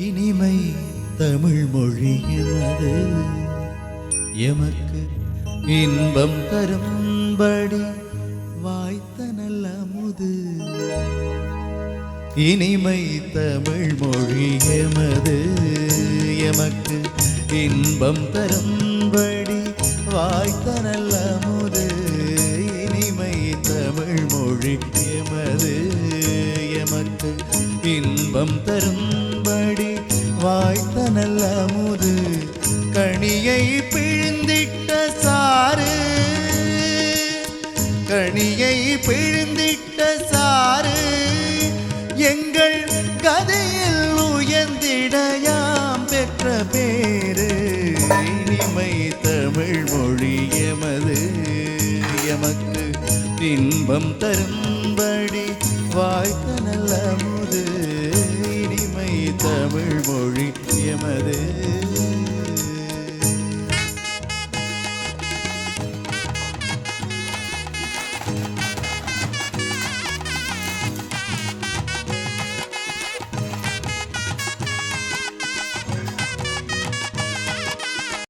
இனிமை தமிழ் மொழி எமது எமக்கு இன்பம் தரும்படி வாய்த்த நல்ல முது இனிமை தமிழ் மொழி எமது. எமக்கு இன்பம் தரும்படி வாய்த்த நல்ல முது இனிமை தமிழ் மொழி எமது. எமக்கு இன்பம் தரும்படி வாய்த்த நல்ல முது கனியை பிழிந்திட்ட சாறு. கனியை பிழிந்திட்ட சாறு எங்கள் கதையில் உயர்ந்திடையாம் பெற்ற பேரு இனிமை தமிழ் மொழி இன்பம் தரும்படி வாய்க்க நல்ல முது இனிமை தமிழ் மொழி எமது